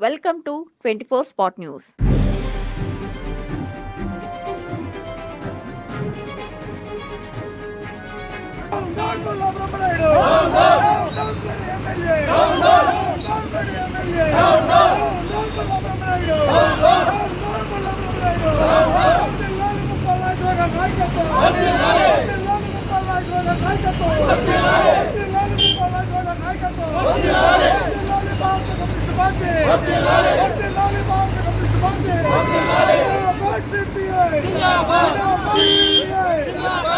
Welcome to 24 Spot News.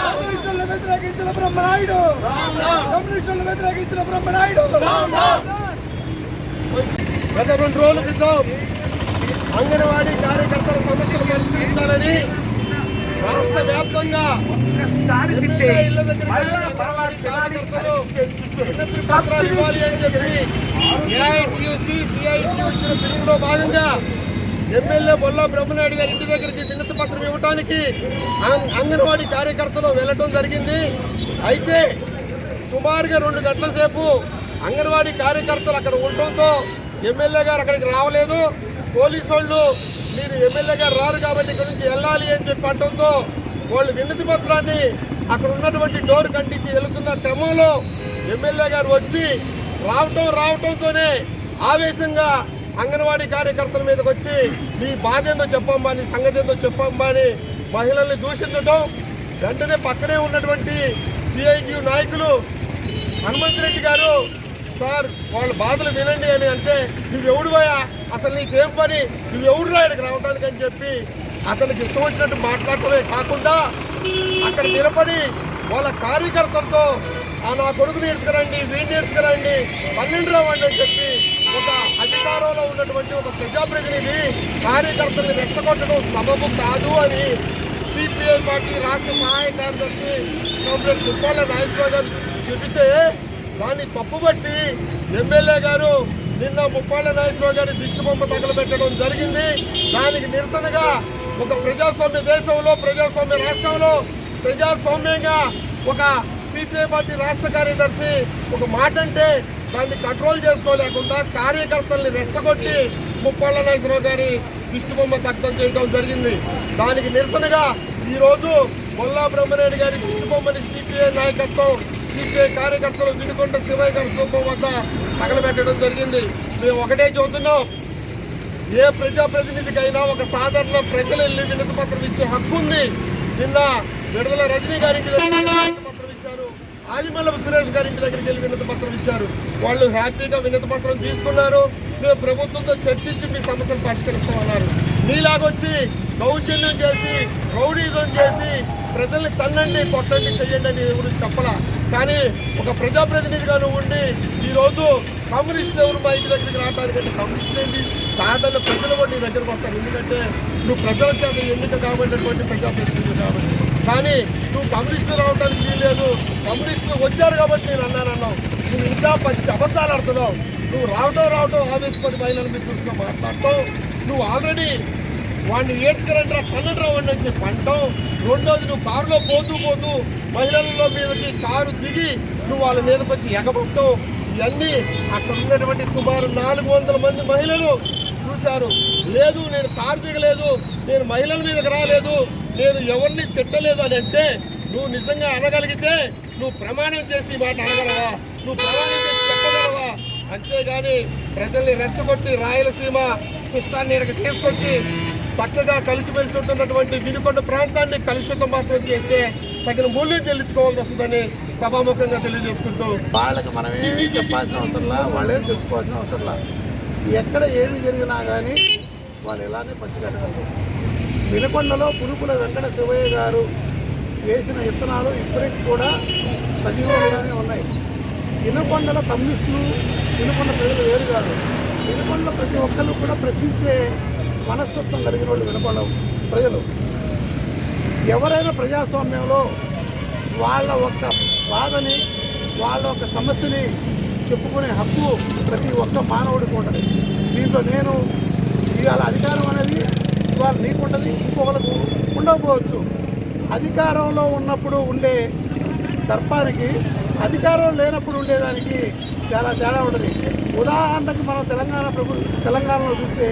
కమ్యూనిస్టులను వ్యతిరేకించిన బ్రహ్మనాయుడు కమ్యూనిస్టులను వ్యతిరేకించిన బ్రహ్మనాయుడు గత రెండు రోజుల క్రితం అంగన్వాడీ కార్యకర్తల సమస్యలు పరిష్కరించాలని రాష్ట్ర వ్యాప్తంగా ఇళ్ళ దగ్గర అంగన్వాడీ కార్యకర్తలు వినతి పత్రాలు ఇవ్వాలి అని చెప్పి ఏఐటియుసి సిఐటియు ఇచ్చిన పిలుపులో భాగంగా ఎమ్మెల్యే బొల్లా బ్రహ్మనాయుడు గారి ఇంటి దగ్గరికి వినతి పత్రం ఇవ్వడానికి అంగన్వాడీ కార్యకర్తలు వెళ్ళటం జరిగింది. అయితే సుమారుగా రెండు గంటల సేపు అంగన్వాడీ కార్యకర్తలు అక్కడ ఉండటంతో ఎమ్మెల్యే గారు అక్కడికి రావలేదు. పోలీసు వాళ్ళు మీరు ఎమ్మెల్యే గారు రారు కాబట్టి ఇక్కడ నుంచి వెళ్ళాలి అని చెప్పి అనడంతో వాళ్ళు వినతి పత్రాన్ని అక్కడ ఉన్నటువంటి డోర్ కంటించి వెళుతున్న క్రమంలో ఎమ్మెల్యే గారు వచ్చి రావటం రావటంతోనే ఆవేశంగా అంగన్వాడీ కార్యకర్తల మీదకి వచ్చి మీ బాధ ఏందో చెప్పమ్మా నీ సంగతి ఏందో చెప్పమ్మా అని మహిళల్ని దూషించడం వెంటనే పక్కనే ఉన్నటువంటి సిఐటియు నాయకులు హనుమంతరెడ్డి గారు సార్ వాళ్ళ బాధలు వినండి అని అంటే నువ్వు ఎవడు పోయా అసలు నీకేం పని? నువ్వెవడు రాయడికి రావడానికి అని చెప్పి అతనికి ఇష్టం వచ్చినట్టు మాట్లాడటమే కాకుండా అక్కడ నిలబడి వాళ్ళ కార్యకర్తలతో ఆ నా కొడుకు నేర్చుకురండి వీడిని నేర్చుకురండి పన్నెండు రావండి అని చెప్పి ఒక అధికారంలో ఉన్నటువంటి ఒక ప్రజాప్రతినిధి కార్యకర్తలను రెచ్చగొట్టడం సబబు కాదు అని సిపిఐ పార్టీ రాష్ట్ర సహాయ కార్యదర్శి కామ్రేడ్ ముప్పాల నాగేశ్వరరావు గారు చెబితే దాన్ని తప్పుబట్టి ఎమ్మెల్యే గారు నిన్న ముప్పాల నాగేశ్వరరావు గారి దిక్కుబొమ్మ తగలబెట్టడం జరిగింది. దానికి నిరసనగా ఒక ప్రజాస్వామ్య దేశంలో ప్రజాస్వామ్య రాష్ట్రంలో ప్రజాస్వామ్యంగా ఒక సిపిఐ పార్టీ రాష్ట్ర కార్యదర్శి ఒక మాట అంటే దాన్ని కంట్రోల్ చేసుకోలేకుండా కార్యకర్తల్ని రెచ్చగొట్టి ముప్పళ్ళ నాగేశ్వరరావు గారి దిష్టిబొమ్మ దగ్ధం చేయడం జరిగింది. దానికి నిరసనగా ఈరోజు బొల్లా బ్రహ్మనాయుడు గారి దిష్టిబొమ్మని సిపిఐ నాయకత్వం సిపిఐ కార్యకర్తలు వినుకొండ శివయ్య గారి స్థూపం వద్ద తగలబెట్టడం జరిగింది. మేము ఒకటే చూస్తున్నాం ఏ ప్రజాప్రతినిధికైనా ఒక సాధారణ ప్రజలు వెళ్ళి వినతి పత్రం ఇచ్చే హక్కు ఉంది. నిన్న విడుదల రజనీ గారికి ఇంటి సురేష్ గారి ఇంటి దగ్గరికి వెళ్ళి వినతి పత్రం ఇచ్చారు. వాళ్ళు హ్యాపీగా వినతి పత్రం తీసుకున్నారు. మేము ప్రభుత్వంతో చర్చించి మీ సమస్యలు పరిష్కరిస్తామన్నారు. మీలాగొచ్చి దౌర్జన్యం చేసి రౌడీజం చేసి ప్రజల్ని తన్నండి కొట్టండి చెయ్యండి అని గురించి చెప్పలా. కానీ ఒక ప్రజాప్రతినిధిగా నువ్వు ఉండి ఈరోజు కమ్యూనిస్ట్ ఎవరు మా ఇంటి దగ్గరికి రావడానికంటే కమ్యూనిస్ట్ ఏంటి? సాధారణ ప్రజలు కూడా నీ దగ్గరకు వస్తారు. ఎందుకంటే నువ్వు ప్రజల చేత ఎన్నిక కాబట్టినటువంటి ప్రజాప్రతినిధి కాబట్టి. కానీ నువ్వు కమ్యూనిస్టులు రావడానికి వీల్లేదు కమ్యూనిస్టులు వచ్చారు కాబట్టి నేను అన్నానన్నావు నువ్వు ఇంకా పచ్చి అబద్ధాలు ఆడుతున్నావు. నువ్వు రావటం రావటం ఆవేశపడి మహిళల మీద చూసుకొని మాట్లాడతావు. నువ్వు ఆల్రెడీ వాడిని ఏడ్చుకురంటరా పన్నెండు రావండి అని చెప్పి అంటావు. రెండోది నువ్వు కారులో పోతూ పోతూ మహిళల మీదకి కారు దిగి నువ్వు వాళ్ళ మీదకి వచ్చి ఎగబడతావు ఇవన్నీ అక్కడ ఉన్నటువంటి సుమారు నాలుగు వందల మంది మహిళలు చూశారు. లేదు నేను కారు దిగలేదు. నేను మహిళల మీదకి రాలేదు. నేను ఎవరిని తిట్టలేదు అని అంటే నువ్వు నిజంగా అనగలిగితే నువ్వు ప్రమాణం చేసి మాట అనగలవా? నువ్వు ప్రమాణం చేసి చెప్పగలవా? అంతేగాని ప్రజల్ని రెచ్చగొట్టి రాయలసీమ శిష్టాన్ని ఇక్కడికి తీసుకొచ్చి చక్కగా కలిసిమెలిసి ఉంటున్నటువంటి వినుకొండ ప్రాంతాన్ని కలుషితం మాత్రం చేస్తే తగిన మూల్యం చెల్లించుకోవాల్సి వస్తుందని సభాముఖంగా తెలియజేసుకుంటూ వాళ్ళకి మనం ఏమీ చెప్పాల్సిన అవసరంలా వాళ్ళే తెలుసుకోవాల్సిన అవసరంలా. ఎక్కడ ఏమి జరిగినా కానీ వాళ్ళు ఇలానే పసిగట్టగలరు వినకొండలో పురుగుల వెంకట శివయ్య గారు వేసిన విత్తనాలు ఇప్పటికి కూడా సజీవంగానే ఉన్నాయి. వినకొండలో కమ్యూనిస్టులు వినకొండ ప్రజలు వేరు కాదు. వినకొండలో ప్రతి ఒక్కరు కూడా ప్రశ్నించే మనస్తత్వం కలిగిన వాళ్ళు వినపండ ప్రజలు. ఎవరైనా ప్రజాస్వామ్యంలో వాళ్ళ ఒక్క బాధని వాళ్ళ ఒక సమస్యని చెప్పుకునే హక్కు ప్రతి ఒక్క మానవుడికి ఉంటుంది. దీంట్లో నేను ఇవాళ అధికారం అనేది ఇవాళ నీకుంటుంది ఇంకొకరికి ఉండకపోవచ్చు. అధికారంలో ఉన్నప్పుడు ఉండే దర్పానికి అధికారం లేనప్పుడు ఉండేదానికి చాలా తేడా ఉంటుంది. ఉదాహరణకు మనం తెలంగాణ ప్రభు తెలంగాణలో చూస్తే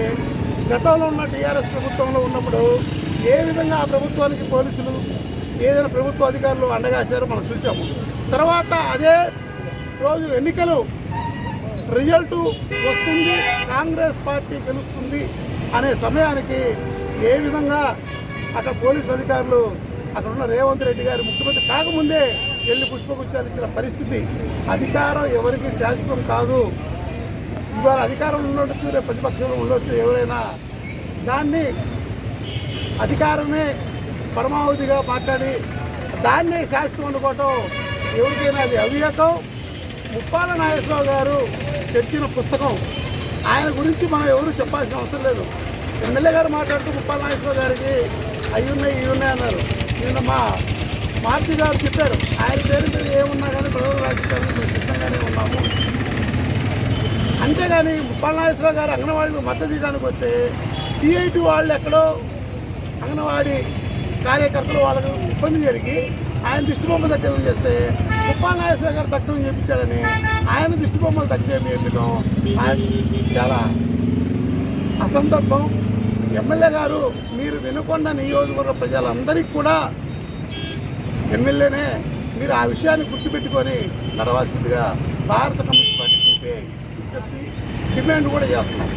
గతంలో ఉన్న టీఆర్ఎస్ ప్రభుత్వంలో ఉన్నప్పుడు ఏ విధంగా ఆ ప్రభుత్వానికి పోలీసులు ఏదైనా ప్రభుత్వ అధికారులు అండగాశారో మనం చూసాము. తర్వాత అదే రోజు ఎన్నికలు రిజల్టు వస్తుంది కాంగ్రెస్ పార్టీ గెలుస్తుంది అనే సమయానికి ఏ విధంగా అక్కడ పోలీస్ అధికారులు అక్కడ ఉన్న రేవంత్ రెడ్డి గారు ముఖ్యమంత్రి కాకముందే వెళ్ళి పుష్పగుచ్చాలు ఇచ్చిన పరిస్థితి అధికారం ఎవరికి శాశ్వతం కాదు. ఇవాళ అధికారంలో ఉండొచ్చు రేపు ప్రతిపక్షంలో ఉండొచ్చు ఎవరైనా. దాన్ని అధికారమే పరమావధిగా మాట్లాడి దాన్నే శాస్త్రం అనుకోవటం ఎవరికైనా అది అవివేకం. ముప్పాల నాగేశ్వరరావు గారు తెచ్చిన పుస్తకం. ఆయన గురించి మనం ఎవరు చెప్పాల్సిన అవసరం లేదు. ఎమ్మెల్యే గారు మాట్లాడుతూ ముప్పాల నాగేశ్వరరావు గారికి అవి ఉన్నాయి ఇవి ఉన్నాయి అన్నారు. నిన్న మా మార్తి గారు చెప్పారు. ఆయన పేరు మీద ఏమున్నా కానీ ప్రజలు రాసుకోవడానికి మేము సిద్ధంగానే ఉన్నాము. అంతేగాని ముప్పాల నాగేశ్వరరావు గారు అంగన్వాడీకి మద్దతు ఇవ్వడానికి వస్తే సిఐటి వాళ్ళు ఎక్కడో అంగన్వాడీ కార్యకర్తలు వాళ్ళకు ఇబ్బంది జరిగి ఆయన దిష్టిబొమ్మ దగ్గర చేస్తే ముప్పాల నాగేశ్వరరావు గారు తక్కువ చేయించాడని ఆయన దిష్టిబొమ్మలు బొమ్మలు దక్కడం చేయించడం ఆయన చాలా అసందర్భం. ఎమ్మెల్యే గారు మీరు వినకొండ నియోజకవర్గ ప్రజలందరికీ కూడా ఎమ్మెల్యేనే మీరు ఆ విషయాన్ని గుర్తుపెట్టుకొని నడవాల్సిందిగా భారత కమ్యూనిస్ట్ పార్టీ డిమాండ్ కూడా చేస్తున్నాం.